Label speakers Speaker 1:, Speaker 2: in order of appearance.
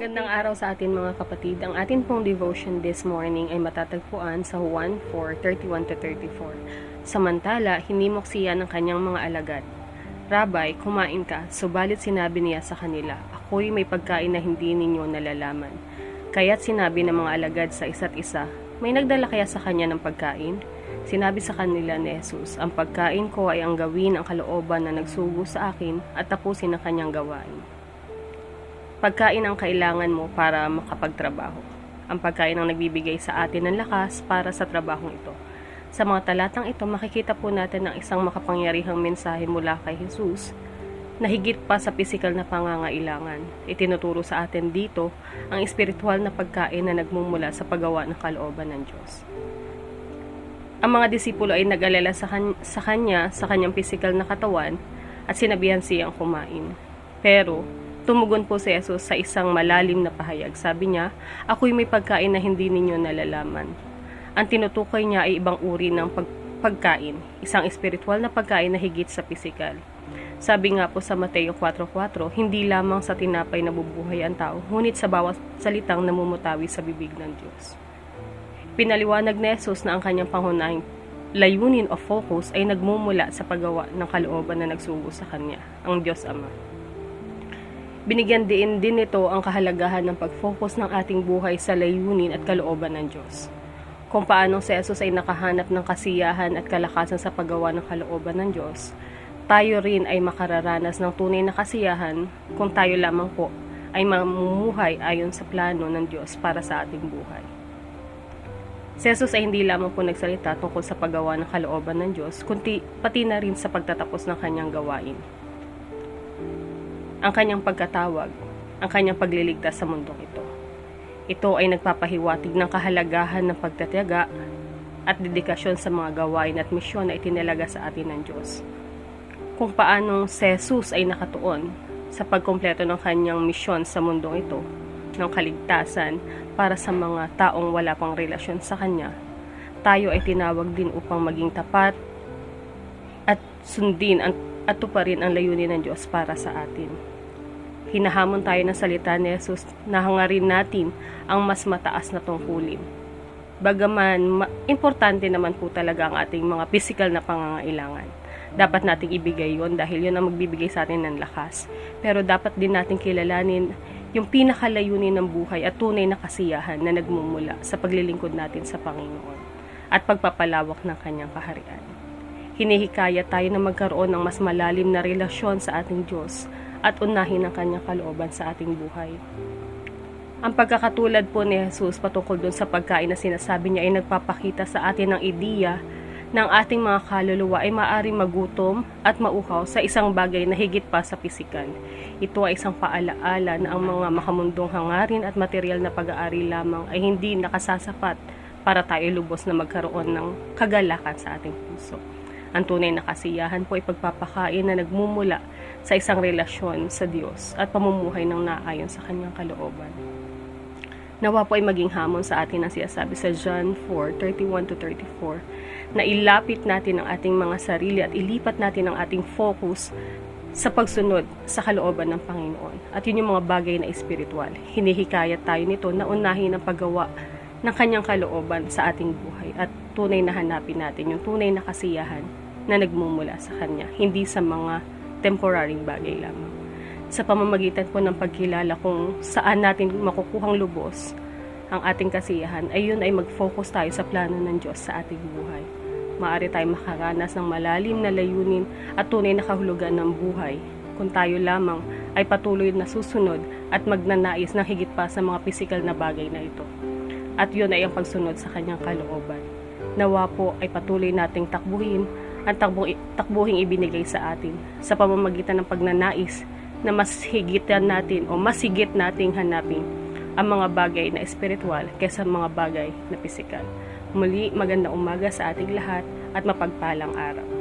Speaker 1: Magandang araw sa atin mga kapatid. Ang atin pong devotion this morning ay matatagpuan sa 1, 4, 31 to 34. Samantala, hinimok siya ng kanyang mga alagad. Rabay, kumain ka, subalit sinabi niya sa kanila, ako'y may pagkain na hindi ninyo nalalaman. Kaya't sinabi ng mga alagad sa isa't isa, may nagdala kaya sa kanya ng pagkain? Sinabi sa kanila ni Jesus, ang pagkain ko ay ang gawin ang kalooban na nagsugo sa akin at tapusin ang kanyang gawain. Pagkain ang kailangan mo para makapagtrabaho. Ang pagkain ang nagbibigay sa atin ng lakas para sa trabahong ito. Sa mga talatang ito, makikita po natin ang isang makapangyarihang mensahe mula kay Jesus na higit pa sa pisikal na pangangailangan. Itinuturo sa atin dito ang espiritual na pagkain na nagmumula sa paggawa ng kalooban ng Diyos. Ang mga disipulo ay nag-alala sa, kan- sa kanya, sa kanyang pisikal na katawan, at sinabihan siyang kumain. Pero, tumugon po si Jesus sa isang malalim na pahayag. Sabi niya, ako'y may pagkain na hindi ninyo nalalaman. Ang tinutukoy niya ay ibang uri ng pag- pagkain, isang espiritual na pagkain na higit sa pisikal. Sabi nga po sa Mateo 4.4, hindi lamang sa tinapay nabubuhay ang tao, ngunit sa bawat salitang namumutawi sa bibig ng Diyos. Pinaliwanag ni Jesus na ang kanyang pangunahing layunin o focus ay nagmumula sa paggawa ng kalooban na nagsugo sa kanya, ang Diyos Ama. Binigyan din din nito ang kahalagahan ng pag-focus ng ating buhay sa layunin at kalooban ng Diyos. Kung paano si Jesus ay nakahanap ng kasiyahan at kalakasan sa paggawa ng kalooban ng Diyos, tayo rin ay makararanas ng tunay na kasiyahan kung tayo lamang po ay mamumuhay ayon sa plano ng Diyos para sa ating buhay. Si Jesus ay hindi lamang po nagsalita tungkol sa paggawa ng kalooban ng Diyos, kundi pati na rin sa pagtatapos ng kanyang gawain. Ang kanyang pagkatawag, ang kanyang pagliligtas sa mundong ito. Ito ay nagpapahiwatig ng kahalagahan ng pagtatiyaga at dedikasyon sa mga gawain at misyon na itinalaga sa atin ng Diyos. Kung paanong si Jesus ay nakatuon sa pagkompleto ng kanyang misyon sa mundong ito, ng kaligtasan para sa mga taong wala pang relasyon sa Kanya, tayo ay tinawag din upang maging tapat at sundin ang, at tuparin ang layunin ng Diyos para sa atin. Hinahamon tayo ng salita ni Jesus na hangarin natin ang mas mataas na tungkulin. Bagaman, ma- importante naman po talaga ang ating mga physical na pangangailangan. Dapat nating ibigay yon dahil yon ang magbibigay sa atin ng lakas. Pero dapat din natin kilalanin yung pinakalayunin ng buhay at tunay na kasiyahan na nagmumula sa paglilingkod natin sa Panginoon at pagpapalawak ng kanyang kaharian. Hinihikaya tayo na magkaroon ng mas malalim na relasyon sa ating Diyos at unahin ang kanyang kalooban sa ating buhay. Ang pagkakatulad po ni Jesus patungkol dun sa pagkain na sinasabi niya ay nagpapakita sa atin ng ideya ng ating mga kaluluwa ay maaring magutom at mauhaw sa isang bagay na higit pa sa pisikal. Ito ay isang paalaala na ang mga makamundong hangarin at material na pag-aari lamang ay hindi nakasasapat para tayo lubos na magkaroon ng kagalakan sa ating puso. Ang tunay na kasiyahan po ay pagpapakain na nagmumula sa isang relasyon sa Diyos at pamumuhay ng naayon sa kanyang kalooban. Nawa po ay maging hamon sa atin ang siyasabi sa John 4, 31 to 34 na ilapit natin ang ating mga sarili at ilipat natin ang ating focus sa pagsunod sa kalooban ng Panginoon. At yun yung mga bagay na espiritual. Hinihikayat tayo nito na unahin ang paggawa ng kanyang kalooban sa ating buhay at tunay na hanapin natin yung tunay na kasiyahan na nagmumula sa kanya, hindi sa mga temporaryong bagay lamang. Sa pamamagitan po ng pagkilala kung saan natin makukuhang lubos ang ating kasiyahan, ay yun ay mag-focus tayo sa plano ng Diyos sa ating buhay. Maaari tayo makaranas ng malalim na layunin at tunay na kahulugan ng buhay kung tayo lamang ay patuloy na susunod at magnanais ng higit pa sa mga pisikal na bagay na ito. At yun ay ang pagsunod sa kanyang kalooban. Nawa po ay patuloy nating takbuhin ang takbu- takbuhing ibinigay sa atin sa pamamagitan ng pagnanais na mas higitan natin o mas higit nating hanapin ang mga bagay na espiritual kaysa mga bagay na pisikal. Muli, magandang umaga sa ating lahat at mapagpalang araw.